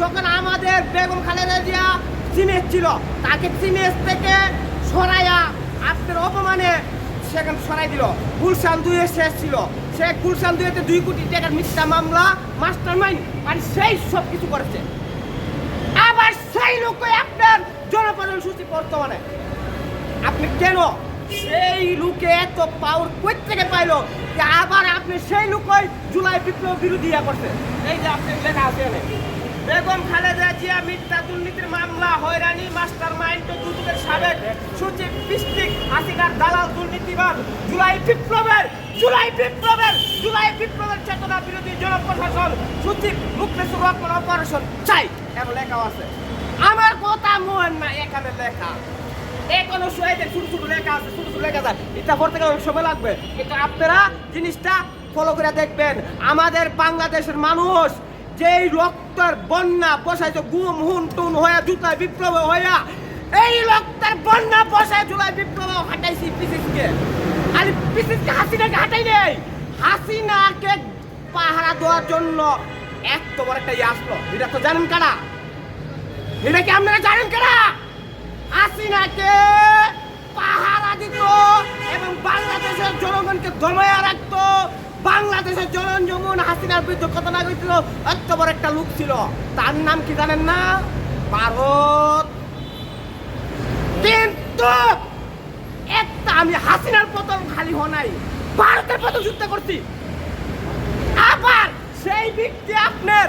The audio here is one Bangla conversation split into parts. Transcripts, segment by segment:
যখন আমাদের বেগম খালেদা জিয়া সিমেস ছিল, তাকে সিমেস থেকে সরাইয়া আপনার অপমানে সেখানে সরাই দিল। গুলশান দুয়ে শেষ ছিল। সে গুলশান দুয়েতে দুই কোটি টাকার মিথ্যা মামলা মাস্টার মাইন্ড মানে সেই সব কিছু করেছে। আবার সেই লোকই আপনার জনপ্রধান সূচি বর্তমানে। আপনি কেন সেই লোকে এত পাওয়ার কই থেকে পাইলো যে আবার আপনি সেই লোকই জুলাই বিপ্লব বিরোধী করছেন এই যে আপনি লেখা আছে বেগম খালেদা জিয়া মিথ্যা দুর্নীতির মামলা, হয়রানি মাস্টার মাইন্ড দুদকের সাবেক সচিব পিস্টিক হাসিনার দালাল দুর্নীতিবাদ, জুলাই বিপ্লবের জুলাই বিপ্লবের জুলাই বিপ্লবের চেতনা বিরোধী জনপ্রশাসন সচিব মুখলেসুর রহমান অপারেশন চাই। এমন লেখাও আছে। আমার কথা মন না, এখানে লেখা। এখনও শুয়েতে ছোট ছোট লেখা আছে ছোট ছোট লেখা আছে। এটা পড়তে গেলে অনেক সময় লাগবে। কিন্তু আপনারা জিনিসটা ফলো করে দেখবেন, আমাদের বাংলাদেশের মানুষ যেই রক্তের বন্যা বসাইছে, গুম, হুন, টুন হয়ে, জুতায় বিপ্লব হইয়া, এই রক্তের বন্যা বসায় জুলাই বিপ্লব হাঁটাইছি পিসিসকে। আর পিসিসকে হাসিনাকে হাঁটাই নেই। হাসিনাকে পাহারা দেওয়ার জন্য এত বড় একটা ইয়ে আসলো। এটা তো জানেন কারা? এটা কি আপনারা জানেন কারা? হাসিনাকে পাহারা দিত এবং বাংলাদেশের জনগণকে দমায়া রাখতো। বাংলাদেশের জন যেমন হাসিনার বিরুদ্ধে কথা না কইছিল এত একটা লোক ছিল। তার নাম কি জানেন না? ভারত। কিন্তু একটা আমি হাসিনার পতন খালি হো নাই, ভারতের পতন যুদ্ধ করছি। আবার সেই ব্যক্তি আপনার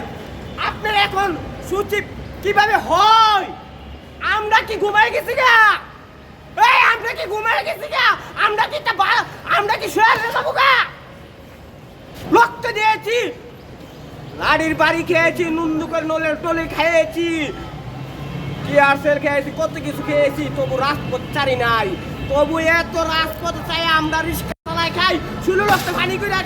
আপনার এখন সচিব কীভাবে হয়? আমরা কি ঘুমাই গেছি গা? এই, আমরা কি ঘুমাই গেছি গা? আমরা কি আমরা কি শুয়ে যাব গা? দিয়েছি। লাড়ির বাড়ি খেয়েছি নুন্দুকের নলের টলে খেয়েছি টিয়ারসেল খেয়েছি, কত কিছু খেয়েছি, তবু রাজপথ চারি নাই। তবু এত রাজপথ চাই আমরা রিস্কা চালাই খাই শুলু রক্ত পানি করে